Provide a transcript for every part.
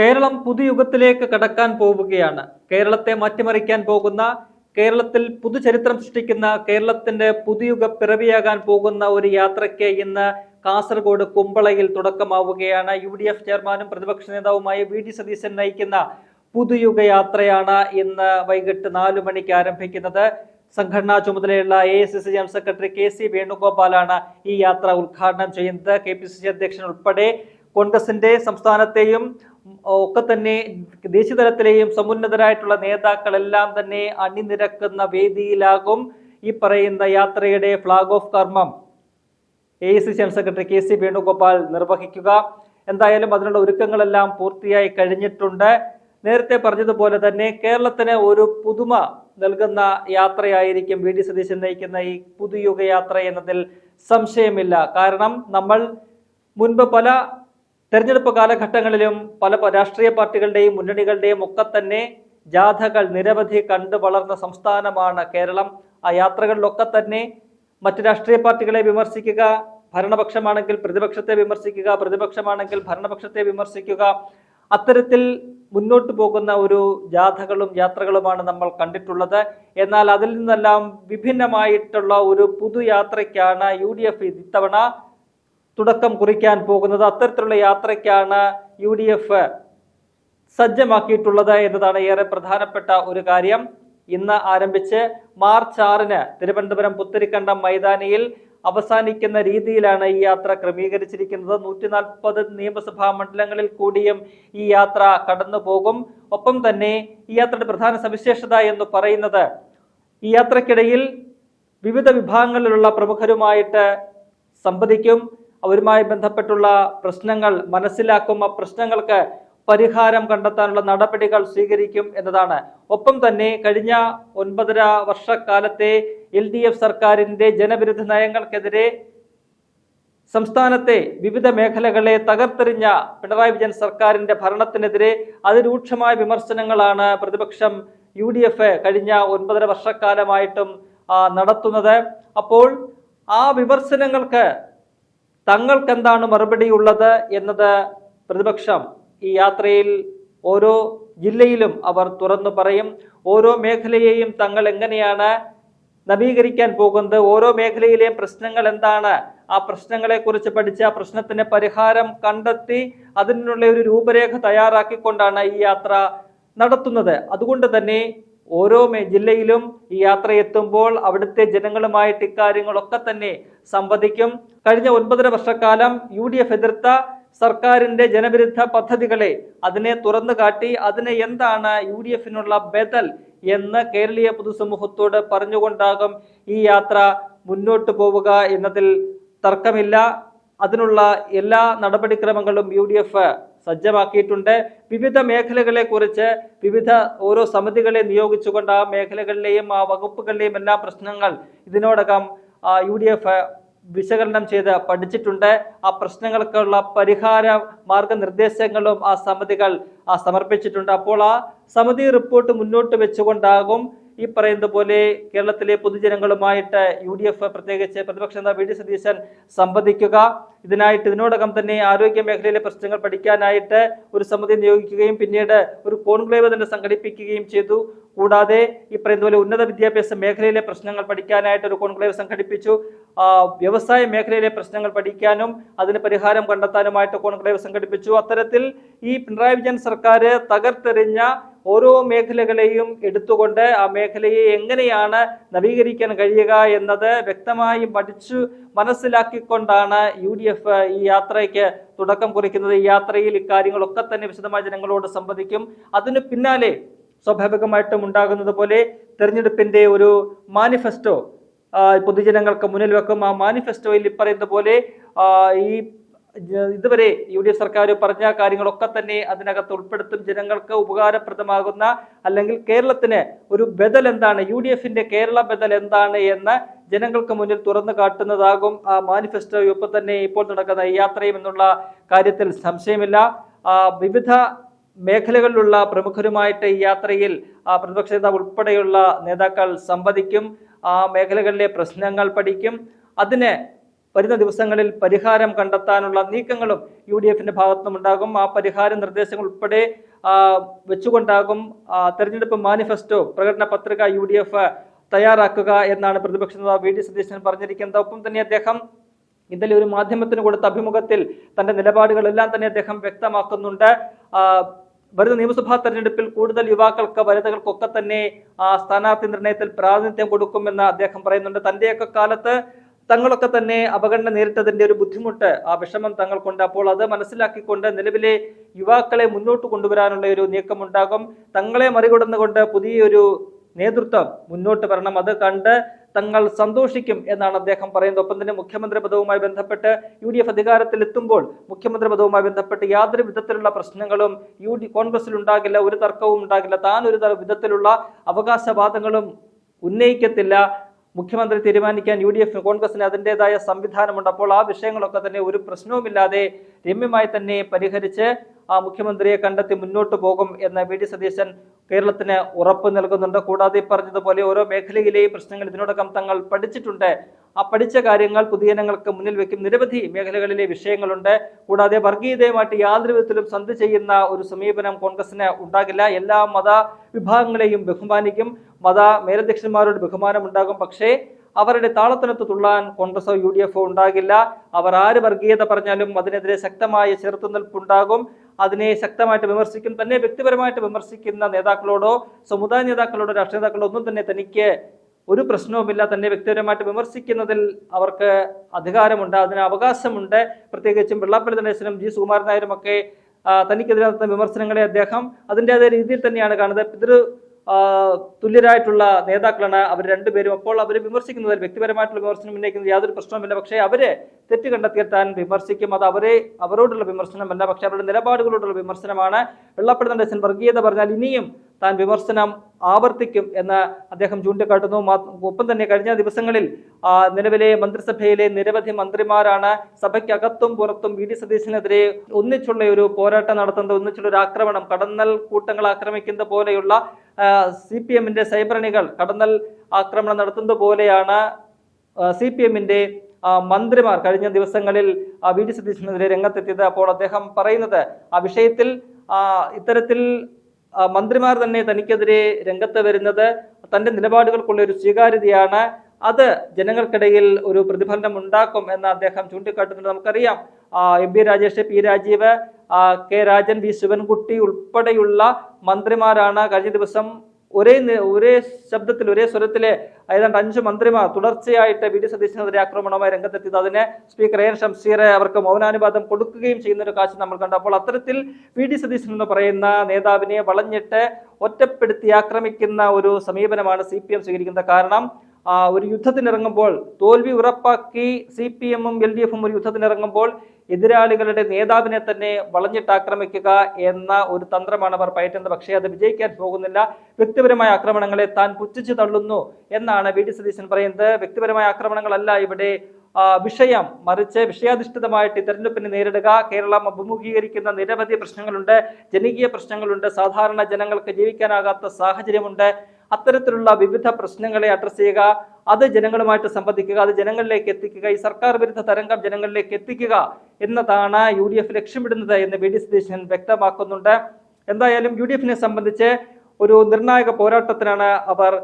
കേരളം പുതുയുഗത്തിലേക്ക് കടക്കാൻ പോവുകയാണ്. കേരളത്തെ മാറ്റിമറിക്കാൻ പോകുന്ന കേരളത്തിൽ പുതുചരിത്രം സൃഷ്ടിക്കുന്ന കേരളത്തിന്റെ പുതുയുഗ പിറവിയാകാൻ പോകുന്ന ഒരു യാത്രയ്ക്ക് ഇന്ന് കാസർഗോഡ് കുമ്പളയിൽ തുടക്കമാവുകയാണ്. യു ഡി എഫ് ചെയർമാനും പ്രതിപക്ഷ നേതാവുമായ വി ഡി സതീശൻ നയിക്കുന്ന പുതുയുഗ യാത്രയാണ് ഇന്ന് വൈകിട്ട് നാലു മണിക്ക് ആരംഭിക്കുന്നത്. സംഘടനാ ചുമതലയുള്ള A S C general secretary K C വേണുഗോപാലാണ് ഈ യാത്ര ഉദ്ഘാടനം ചെയ്യുന്നത്. കെ പി സി സി അധ്യക്ഷൻ ഉൾപ്പെടെ കോൺഗ്രസിന്റെ സംസ്ഥാനത്തെയും ഒക്കെ തന്നെ ദേശീയതലത്തിലെയും സമുന്നതരായിട്ടുള്ള നേതാക്കളെല്ലാം തന്നെ അണിനിരക്കുന്ന വേദിയിലാകും ഈ പറയുന്ന യാത്രയുടെ ഫ്ലാഗ് ഓഫ് കർമ്മം A C general secretary K C Venugopal നിർവഹിക്കുക. എന്തായാലും അതിനുള്ള ഒരുക്കങ്ങളെല്ലാം പൂർത്തിയായി കഴിഞ്ഞിട്ടുണ്ട്. നേരത്തെ പറഞ്ഞതുപോലെ തന്നെ കേരളത്തിന് ഒരു പുതുമ നൽകുന്ന യാത്രയായിരിക്കും വി ഡി സതീശൻ നയിക്കുന്ന ഈ പുതുയുഗ യാത്ര എന്നതിൽ സംശയമില്ല. കാരണം നമ്മൾ മുൻപ് പല തെരഞ്ഞെടുപ്പ് കാലഘട്ടങ്ങളിലും പല രാഷ്ട്രീയ പാർട്ടികളുടെയും മുന്നണികളുടെയും ഒക്കെ തന്നെ ജാഥകൾ നിരവധി കണ്ടു വളർന്ന സംസ്ഥാനമാണ് കേരളം. ആ യാത്രകളിലൊക്കെ തന്നെ മറ്റ് രാഷ്ട്രീയ പാർട്ടികളെ വിമർശിക്കുക ഭരണപക്ഷമാണെങ്കിൽ പ്രതിപക്ഷത്തെ വിമർശിക്കുക പ്രതിപക്ഷമാണെങ്കിൽ ഭരണപക്ഷത്തെ വിമർശിക്കുക അത്തരത്തിൽ മുന്നോട്ട് പോകുന്ന ഒരു ജാഥകളും യാത്രകളുമാണ് നമ്മൾ കണ്ടിട്ടുള്ളത്. എന്നാൽ അതിൽ നിന്നെല്ലാം വിഭിന്നമായിട്ടുള്ള ഒരു പുതുയാത്രയ്ക്കാണ് യു ഡി എഫ് ഇത്തവണ തുടക്കം കുറിക്കാൻ പോകുന്നത് അത്തരത്തിലുള്ള യാത്രയ്ക്കാണ് യു ഡി എഫ് സജ്ജമാക്കിയിട്ടുള്ളത് എന്നതാണ് ഏറെ പ്രധാനപ്പെട്ട ഒരു കാര്യം. ഇന്ന് ആരംഭിച്ച് മാർച്ച് ആറിന് തിരുവനന്തപുരം പുത്തരിക്കണ്ടം മൈതാനിയിൽ അവസാനിക്കുന്ന രീതിയിലാണ് ഈ യാത്ര ക്രമീകരിച്ചിരിക്കുന്നത്. നൂറ്റി നാൽപ്പത് നിയമസഭാ മണ്ഡലങ്ങളിൽ കൂടിയും ഈ യാത്ര കടന്നു പോകും ഒപ്പം തന്നെ ഈ യാത്രയുടെ പ്രധാന സവിശേഷത എന്ന് പറയുന്നത് ഈ യാത്രക്കിടയിൽ വിവിധ വിഭാഗങ്ങളിലുള്ള പ്രമുഖരുമായിട്ട് സംവദിക്കും. അവരുമായി ബന്ധപ്പെട്ടുള്ള പ്രശ്നങ്ങൾ മനസ്സിലാക്കും ആ പ്രശ്നങ്ങൾക്ക് പരിഹാരം കണ്ടെത്താനുള്ള നടപടികൾ സ്വീകരിക്കും എന്നതാണ്. ഒപ്പം തന്നെ കഴിഞ്ഞ ഒൻപതര വർഷക്കാലത്തെ എൽ ഡി എഫ് സർക്കാരിന്റെ ജനവിരുദ്ധ നയങ്ങൾക്കെതിരെ സംസ്ഥാനത്തെ വിവിധ മേഖലകളെ തകർത്തെറിഞ്ഞ പിണറായി വിജയൻ സർക്കാരിന്റെ ഭരണത്തിനെതിരെ അതിരൂക്ഷമായ വിമർശനങ്ങളാണ് പ്രതിപക്ഷം യു ഡി എഫ് കഴിഞ്ഞ ഒൻപതര വർഷക്കാലമായിട്ടും നടത്തുന്നത്. അപ്പോൾ ആ വിമർശനങ്ങൾക്ക് തങ്ങൾക്ക് എന്താണ് മറുപടി ഉള്ളത് എന്നത് പ്രതിപക്ഷം ഈ യാത്രയിൽ ഓരോ ജില്ലയിലും അവർ തുറന്നു പറയും. ഓരോ മേഖലയെയും തങ്ങൾ എങ്ങനെയാണ് നവീകരിക്കാൻ പോകുന്നത്? ഓരോ മേഖലയിലെയും പ്രശ്നങ്ങൾ എന്താണ്? ആ പ്രശ്നങ്ങളെക്കുറിച്ച് പഠിച്ച് ആ പ്രശ്നത്തിന് പരിഹാരം കണ്ടെത്തി അതിനുള്ള ഒരു രൂപരേഖ തയ്യാറാക്കിക്കൊണ്ടാണ് ഈ യാത്ര നടത്തുന്നത്. അതുകൊണ്ട് തന്നെ ഓരോ ജില്ലയിലും ഈ യാത്ര എത്തുമ്പോൾ അവിടുത്തെ ജനങ്ങളുമായിട്ട് ഇക്കാര്യങ്ങളൊക്കെ തന്നെ സംവദിക്കും. കഴിഞ്ഞ ഒൻപതര വർഷക്കാലം യു ഡി എഫ് എതിർത്ത സർക്കാരിന്റെ ജനവിരുദ്ധ പദ്ധതികളെ അതിനെ തുറന്നു കാട്ടി അതിനെ എന്താണ് യു ഡി എഫിനുള്ള ബദൽ എന്ന് കേരളീയ പൊതുസമൂഹത്തോട് പറഞ്ഞുകൊണ്ടാകും ഈ യാത്ര മുന്നോട്ടു പോവുക എന്നതിൽ തർക്കമില്ല. അതിനുള്ള എല്ലാ നടപടിക്രമങ്ങളും യു ഡി എഫ് സജ്ജമാക്കിയിട്ടുണ്ട്. വിവിധ മേഖലകളെ കുറിച്ച് വിവിധ ഓരോ സമിതികളെ നിയോഗിച്ചുകൊണ്ട് ആ മേഖലകളിലെയും ആ വകുപ്പുകളിലെയും എല്ലാ പ്രശ്നങ്ങൾ ഇതിനോടകം യു ഡി എഫ് വിശകലനം ചെയ്ത് പഠിച്ചിട്ടുണ്ട്. ആ പ്രശ്നങ്ങൾക്കുള്ള പരിഹാര മാർഗനിർദ്ദേശങ്ങളും ആ സമിതികൾ സമർപ്പിച്ചിട്ടുണ്ട്. അപ്പോൾ ആ സമിതി റിപ്പോർട്ട് മുന്നോട്ട് വെച്ചുകൊണ്ടാകും ഈ പറയുന്ന പോലെ കേരളത്തിലെ പൊതുജനങ്ങളുമായിട്ട് യു ഡി എഫ് പ്രത്യേകിച്ച് പ്രതിപക്ഷ നേതാവ് വി ഡി സതീശൻ സംവദിക്കുക. ഇതിനായിട്ട് ഇതിനോടകം തന്നെ ആരോഗ്യ മേഖലയിലെ പ്രശ്നങ്ങൾ പഠിക്കാനായിട്ട് ഒരു സമിതി നിയോഗിക്കുകയും പിന്നീട് ഒരു കോൺക്ലേവ് തന്നെ സംഘടിപ്പിക്കുകയും ചെയ്തു. കൂടാതെ ഈ പറയുന്ന പോലെ ഉന്നത വിദ്യാഭ്യാസ മേഖലയിലെ പ്രശ്നങ്ങൾ പഠിക്കാനായിട്ട് ഒരു കോൺക്ലേവ് സംഘടിപ്പിച്ചു. വ്യവസായ മേഖലയിലെ പ്രശ്നങ്ങൾ പഠിക്കാനും അതിന് പരിഹാരം കണ്ടെത്താനുമായിട്ട് കോൺക്ലേവ് സംഘടിപ്പിച്ചു. അത്തരത്തിൽ ഈ പിണറായി വിജയൻ സർക്കാർ തകർത്തെറിഞ്ഞ ഓരോ മേഖലകളെയും എടുത്തുകൊണ്ട് ആ മേഖലയെ എങ്ങനെയാണ് നവീകരിക്കാൻ കഴിയുക എന്നത് വ്യക്തമായി പഠിച്ചു മനസ്സിലാക്കിക്കൊണ്ടാണ് യു ഡി എഫ് ഈ യാത്രയ്ക്ക് തുടക്കം കുറിക്കുന്നത്. ഈ യാത്രയിൽ ഇക്കാര്യങ്ങളൊക്കെ തന്നെ വിശദമായി ജനങ്ങളോട് സംവദിക്കും. അതിനു പിന്നാലെ സ്വാഭാവികമായിട്ടും ഉണ്ടാകുന്നത് പോലെ തെരഞ്ഞെടുപ്പിന്റെ ഒരു മാനിഫെസ്റ്റോ പൊതുജനങ്ങൾക്ക് മുന്നിൽ വെക്കും. ആ മാനിഫെസ്റ്റോയിൽ ഇപ്പറയുന്ന പോലെ ഈ ഇതുവരെ യു ഡി എഫ് സർക്കാർ പറഞ്ഞ കാര്യങ്ങളൊക്കെ തന്നെ അതിനകത്ത് ഉൾപ്പെടുത്തും. ജനങ്ങൾക്ക് ഉപകാരപ്രദമാകുന്ന അല്ലെങ്കിൽ കേരളത്തിന് ഒരു ബദൽ എന്താണ്? യു ഡി എഫിന്റെ കേരള ബദൽ എന്താണ് എന്ന് ജനങ്ങൾക്ക് മുന്നിൽ തുറന്നു കാട്ടുന്നതാകും ആ മാനിഫെസ്റ്റോ ഇപ്പൊ തന്നെ ഇപ്പോൾ നടക്കുന്ന യാത്രയും എന്നുള്ള കാര്യത്തിൽ സംശയമില്ല. വിവിധ മേഖലകളിലുള്ള പ്രമുഖരുമായിട്ട് ഈ യാത്രയിൽ പ്രതിപക്ഷ നേതാവ് ഉൾപ്പെടെയുള്ള നേതാക്കൾ സംവദിക്കും. ആ മേഖലകളിലെ പ്രശ്നങ്ങൾ പഠിക്കും. അതിന് വരുന്ന ദിവസങ്ങളിൽ പരിഹാരം കണ്ടെത്താനുള്ള നീക്കങ്ങളും യു ഡി എഫിന്റെ ഭാഗത്തുനിന്നുണ്ടാകും ആ പരിഹാര നിർദ്ദേശങ്ങൾ ഉൾപ്പെടെ വെച്ചുകൊണ്ടാകും തെരഞ്ഞെടുപ്പ് മാനിഫെസ്റ്റോ പ്രകടന പത്രിക യു ഡി എഫ് തയ്യാറാക്കുക എന്നാണ് പ്രതിപക്ഷ നേതാവ് വി ഡി സതീശൻ പറഞ്ഞിരിക്കുന്നത്. ഒപ്പം തന്നെ അദ്ദേഹം ഇന്നലെ ഒരു മാധ്യമത്തിന് കൊടുത്ത അഭിമുഖത്തിൽ തന്റെ നിലപാടുകളെല്ലാം തന്നെ അദ്ദേഹം വ്യക്തമാക്കുന്നുണ്ട്. വരുന്ന നിയമസഭാ തെരഞ്ഞെടുപ്പിൽ കൂടുതൽ യുവാക്കൾക്ക് വനിതകൾക്കൊക്കെ തന്നെ സ്ഥാനാർത്ഥി നിർണയത്തിൽ പ്രാതിനിധ്യം കൊടുക്കുമെന്ന് അദ്ദേഹം പറയുന്നുണ്ട്. തന്റെയൊക്കെ കാലത്ത് തങ്ങളൊക്കെ തന്നെ അപകടം നേരിട്ടതിന്റെ ഒരു ബുദ്ധിമുട്ട് ആ വിഷമം തങ്ങൾക്കുണ്ട് അപ്പോൾ അത് മനസ്സിലാക്കിക്കൊണ്ട് നിലവിലെ യുവാക്കളെ മുന്നോട്ട് കൊണ്ടുവരാനുള്ള ഒരു നീക്കമുണ്ടാകും. തങ്ങളെ മറികടന്നുകൊണ്ട് പുതിയൊരു നേതൃത്വം മുന്നോട്ട് വരണം. അത് കണ്ട് തങ്ങൾ സന്തോഷിക്കും എന്നാണ് അദ്ദേഹം പറയുന്നത്. ഒപ്പം തന്നെ മുഖ്യമന്ത്രി പദവുമായി ബന്ധപ്പെട്ട് യു ഡി എഫ് അധികാരത്തിൽ എത്തുമ്പോൾ മുഖ്യമന്ത്രി പദവുമായി ബന്ധപ്പെട്ട് യാതൊരു വിധത്തിലുള്ള പ്രശ്നങ്ങളും യു ഡി കോൺഗ്രസിൽ ഉണ്ടാകില്ല ഒരു തർക്കവും ഉണ്ടാകില്ല. താൻ ഒരു വിധത്തിലുള്ള അവകാശവാദങ്ങളും ഉന്നയിക്കത്തില്ല. മുഖ്യമന്ത്രി തീരുമാനിക്കാൻ യു ഡി എഫിന് കോൺഗ്രസിന് അതിന്റെതായ സംവിധാനമുണ്ട്. അപ്പോൾ ആ വിഷയങ്ങളൊക്കെ തന്നെ ഒരു പ്രശ്നവുമില്ലാതെ രമ്യമായി തന്നെ പരിഹരിച്ച് ആ മുഖ്യമന്ത്രിയെ കണ്ടെത്തി മുന്നോട്ട് പോകും എന്ന വി ഡി സതീശൻ കേരളത്തിന് ഉറപ്പ് നൽകുന്നുണ്ട്. കൂടാതെ പറഞ്ഞതുപോലെ ഓരോ മേഖലയിലെയും പ്രശ്നങ്ങൾ ഇതിനോടകം തങ്ങൾ പഠിച്ചിട്ടുണ്ട്. ആ പഠിച്ച കാര്യങ്ങൾ പൊതുജനങ്ങൾക്ക് മുന്നിൽ വെക്കും. നിരവധി മേഖലകളിലെ വിഷയങ്ങളുണ്ട്. കൂടാതെ വർഗീയതയുമായിട്ട് യാതൊരു വിധത്തിലും സന്ധി ചെയ്യുന്ന ഒരു സമീപനം കോൺഗ്രസിന് ഉണ്ടാകില്ല. എല്ലാ മത വിഭാഗങ്ങളെയും ബഹുമാനിക്കും. മത മേലധ്യക്ഷന്മാരോട് ബഹുമാനം ഉണ്ടാകും പക്ഷേ അവരുടെ താളത്തിനൊത്ത് തുള്ളാൻ കോൺഗ്രസോ യു ഡി എഫോ ഉണ്ടാകില്ല. അവർ ആര് വർഗീയത പറഞ്ഞാലും അതിനെതിരെ ശക്തമായ ചെറുത്തുനിൽപ്പുണ്ടാകും. അതിനെ ശക്തമായിട്ട് വിമർശിക്കും. തന്നെ വ്യക്തിപരമായിട്ട് വിമർശിക്കുന്ന നേതാക്കളോടോ സമുദായ നേതാക്കളോടോ രാഷ്ട്രീയ നേതാക്കളോ ഒന്നും തന്നെ തനിക്ക് ഒരു പ്രശ്നവുമില്ല തന്നെ വ്യക്തിപരമായിട്ട് വിമർശിക്കുന്നതിൽ അവർക്ക് അധികാരമുണ്ട് അതിന് അവകാശമുണ്ട്. പ്രത്യേകിച്ചും വെള്ളാപ്പള്ളി ഗണേശനും ജി സുകുമാരൻ നായരും ഒക്കെ തനിക്കെതിരെ നടത്തുന്ന വിമർശനങ്ങളെ അദ്ദേഹം അതിന്റെതായ രീതിയിൽ തന്നെയാണ് കാണുന്നത്. പിതൃ തുല്യരായിട്ടുള്ള നേതാക്കളാണ് അവർ രണ്ടുപേരും. അപ്പോൾ അവർ വിമർശിക്കുന്നതിൽ വ്യക്തിപരമായിട്ടുള്ള വിമർശനം ഉന്നയിക്കുന്നത് യാതൊരു പ്രശ്നവുമില്ല. പക്ഷേ അവരെ തെറ്റ് കണ്ടെത്തിയ താൻ വിമർശിക്കും. അത് അവരെ അവരോടുള്ള വിമർശനമല്ല പക്ഷേ അവരുടെ നിലപാടുകളോടുള്ള വിമർശനമാണ്. വെള്ളപ്പെടുന്ന വർഗീയത പറഞ്ഞാൽ ഇനിയും താൻ വിമർശനം ആവർത്തിക്കും എന്ന് അദ്ദേഹം ചൂണ്ടിക്കാട്ടുന്നു. ഒപ്പം തന്നെ കഴിഞ്ഞ ദിവസങ്ങളിൽ നിലവിലെ മന്ത്രിസഭയിലെ നിരവധി മന്ത്രിമാരാണ് സഭയ്ക്കകത്തും പുറത്തും വി. ഡി. സതീശനെതിരെ ഒന്നിച്ചുള്ള ഒരു പോരാട്ടം നടത്തുന്നത് ഒന്നിച്ചുള്ള ഒരു ആക്രമണം കടന്നൽ കൂട്ടങ്ങൾ ആക്രമിക്കുന്ന പോലെയുള്ള സി പി എമ്മിന്റെ സൈബറണികൾ കടന്നൽ ആക്രമണം നടത്തുന്നത് പോലെയാണ് സി പി എമ്മിന്റെ മന്ത്രിമാർ കഴിഞ്ഞ ദിവസങ്ങളിൽ വി. ഡി. സതീശനെതിരെ രംഗത്തെത്തിയത്. അപ്പോൾ അദ്ദേഹം പറയുന്നത് ആ വിഷയത്തിൽ ഇത്തരത്തിൽ മന്ത്രിമാർ തന്നെ തനിക്കെതിരെ രംഗത്ത് വരുന്നത് തന്റെ നിലപാടുകൾക്കുള്ള ഒരു സ്വീകാര്യതയാണ്. അത് ജനങ്ങൾക്കിടയിൽ ഒരു പ്രതിഫലനം ഉണ്ടാക്കും എന്ന് അദ്ദേഹം ചൂണ്ടിക്കാട്ടുന്നുണ്ട്. നമുക്കറിയാം M B Rajesh P Rajeev K Rajan V Sivankutty ഉൾപ്പെടെയുള്ള മന്ത്രിമാരാണ് കഴിഞ്ഞ ദിവസം ഒരേ ഒരേ ശബ്ദത്തിൽ ഒരേ സ്വരത്തിലെ ഏതാണ്ട് അഞ്ച് മന്ത്രിമാർ തുടർച്ചയായിട്ട് വി ഡി സതീശനെതിരെ ആക്രമണവുമായി രംഗത്തെത്തിയത്. അതിനെ സ്പീക്കർ എ എൻ ഷംസീർ അവർക്ക് മൗനാനുവാദം കൊടുക്കുകയും ചെയ്യുന്ന ഒരു കാഴ്ച നമ്മൾ കണ്ടു. അപ്പോൾ അത്തരത്തിൽ വി ഡി സതീശൻ എന്ന് പറയുന്ന നേതാവിനെ വളഞ്ഞിട്ട് ഒറ്റപ്പെടുത്തി ആക്രമിക്കുന്ന ഒരു സമീപനമാണ് സി സ്വീകരിക്കുന്നത്. കാരണം ഒരു യുദ്ധത്തിനിറങ്ങുമ്പോൾ തോൽവി ഉറപ്പാക്കി സി പി എമ്മും എൽ ഡി എഫും ഒരു യുദ്ധത്തിനിറങ്ങുമ്പോൾ എതിരാളികളുടെ നേതാവിനെ തന്നെ വളഞ്ഞിട്ട് ആക്രമിക്കുക എന്ന ഒരു തന്ത്രമാണ് അവർ പയറ്റുന്നത്. പക്ഷേ അത് വിജയിക്കാൻ പോകുന്നില്ല. വ്യക്തിപരമായ ആക്രമണങ്ങളെ താൻ പുച്ഛിച്ചു തള്ളുന്നു എന്നാണ് വി ഡി സതീശൻ പറയുന്നത്. വ്യക്തിപരമായ ആക്രമണങ്ങളല്ല ഇവിടെ വിഷയം. മറിച്ച് വിഷയാധിഷ്ഠിതമായിട്ട് തെരഞ്ഞെടുപ്പിനെ നേരിടുക. കേരളം അഭിമുഖീകരിക്കുന്ന നിരവധി പ്രശ്നങ്ങളുണ്ട്. ജനകീയ പ്രശ്നങ്ങളുണ്ട്. സാധാരണ ജനങ്ങൾക്ക് ജീവിക്കാനാകാത്ത സാഹചര്യമുണ്ട്. അത്തരത്തിലുള്ള വിവിധ പ്രശ്നങ്ങളെ അഡ്രസ് ചെയ്യുക അത് ജനങ്ങളുമായിട്ട് സംവദിക്കുക അത് ജനങ്ങളിലേക്ക് എത്തിക്കുക ഈ സർക്കാർ വിരുദ്ധ തരംഗം ജനങ്ങളിലേക്ക് എത്തിക്കുക എന്നതാണ് യു ഡി എഫ് ലക്ഷ്യമിടുന്നത് എന്ന് വി ഡി സതീശൻ വ്യക്തമാക്കുന്നുണ്ട്. എന്തായാലും യു ഡി എഫിനെ സംബന്ധിച്ച് ഒരു നിർണായക പോരാട്ടത്തിനാണ് അവർ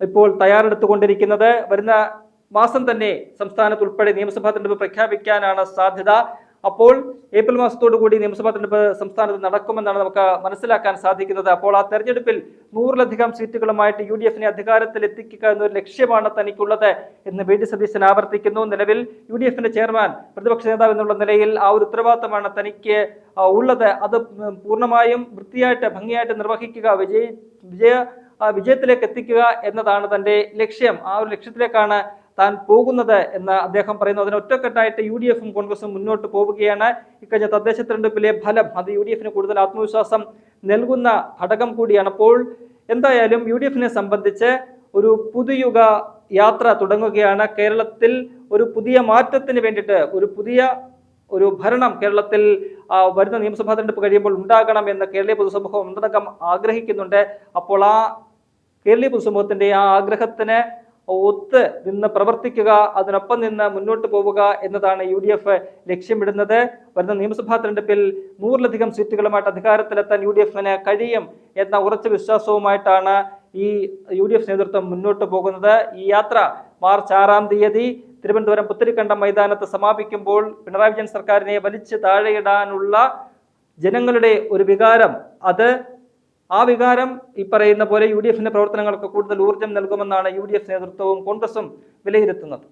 ഇപ്പോൾ തയ്യാറെടുത്തുകൊണ്ടിരിക്കുന്നത്. വരുന്ന മാസം തന്നെ സംസ്ഥാനത്ത് ഉൾപ്പെടെ നിയമസഭാ തെരഞ്ഞെടുപ്പ് പ്രഖ്യാപിക്കാനാണ് സാധ്യത. അപ്പോൾ ഏപ്രിൽ മാസത്തോടു കൂടി നിയമസഭാ തെരഞ്ഞെടുപ്പ് സംസ്ഥാനത്ത് നടക്കുമെന്നാണ് നമുക്ക് മനസ്സിലാക്കാൻ സാധിക്കുന്നത്. അപ്പോൾ ആ തെരഞ്ഞെടുപ്പിൽ നൂറിലധികം സീറ്റുകളുമായിട്ട് യു ഡി എഫിനെ അധികാരത്തിൽ എത്തിക്കുക എന്നൊരു ലക്ഷ്യമാണ് തനിക്കുള്ളത് എന്ന് വി ഡി സതീശൻ ആവർത്തിക്കുന്നു. നിലവിൽ യു ഡി എഫിന്റെ ചെയർമാൻ പ്രതിപക്ഷ നേതാവ് എന്നുള്ള നിലയിൽ ആ ഒരു ഉത്തരവാദിത്തമാണ് തനിക്ക് ഉള്ളത്. അത് പൂർണമായും വൃത്തിയായിട്ട് ഭംഗിയായിട്ട് നിർവഹിക്കുക വിജയ വിജയ വിജയത്തിലേക്ക് എത്തിക്കുക എന്നതാണ് തന്റെ ലക്ഷ്യം. ആ ഒരു ലക്ഷ്യത്തിലേക്കാണ് താൻ പോകുന്നത് എന്ന് അദ്ദേഹം പറയുന്നു. അതിന് ഒറ്റക്കെട്ടായിട്ട് യു ഡി എഫും കോൺഗ്രസും മുന്നോട്ട് പോവുകയാണ്. ഇക്കഴിഞ്ഞ തദ്ദേശ തെരഞ്ഞെടുപ്പിലെ ഫലം അത് യു ഡി എഫിന് കൂടുതൽ ആത്മവിശ്വാസം നൽകുന്ന ഘടകം കൂടിയാണ്. അപ്പോൾ എന്തായാലും യു ഡി എഫിനെ സംബന്ധിച്ച് ഒരു പുതുയുഗ യാത്ര തുടങ്ങുകയാണ്. കേരളത്തിൽ ഒരു പുതിയ മാറ്റത്തിന് വേണ്ടിയിട്ട് ഒരു പുതിയ ഒരു ഭരണം കേരളത്തിൽ വരുന്ന നിയമസഭാ തെരഞ്ഞെടുപ്പ് കഴിയുമ്പോൾ ഉണ്ടാകണം എന്ന് കേരളീയ പൊതുസമൂഹം ഒന്നടങ്കം ആഗ്രഹിക്കുന്നുണ്ട്. അപ്പോൾ ആ കേരളീയ പൊതുസമൂഹത്തിന്റെ ആ ആഗ്രഹത്തിന് ഒത്ത് നിന്ന് പ്രവർത്തിക്കുക അതിനൊപ്പം നിന്ന് മുന്നോട്ട് പോവുക എന്നതാണ് യു ഡി എഫ് ലക്ഷ്യമിടുന്നത്. വരുന്ന നിയമസഭാ തെരഞ്ഞെടുപ്പിൽ നൂറിലധികം സീറ്റുകളുമായിട്ട് അധികാരത്തിലെത്താൻ യു ഡി എഫിന് കഴിയും എന്ന ഉറച്ച വിശ്വാസവുമായിട്ടാണ് ഈ യു ഡി എഫ് നേതൃത്വം മുന്നോട്ട് പോകുന്നത്. ഈ യാത്ര മാർച്ച് ആറാം തീയതി തിരുവനന്തപുരം പുത്തിരിക്കണ്ടം മൈതാനത്ത് സമാപിക്കുമ്പോൾ പിണറായി വിജയൻ സർക്കാരിനെ വലിച്ചു താഴെയിടാനുള്ള ജനങ്ങളുടെ ഒരു വികാരം അത് ആ വികാരം ഈ പറയുന്ന പോലെ യു ഡി എഫിന്റെ പ്രവർത്തനങ്ങൾക്ക് കൂടുതൽ ഊർജം നൽകുമെന്നാണ് യു ഡി എഫ് നേതൃത്വവും കോൺഗ്രസും വിലയിരുത്തുന്നത്.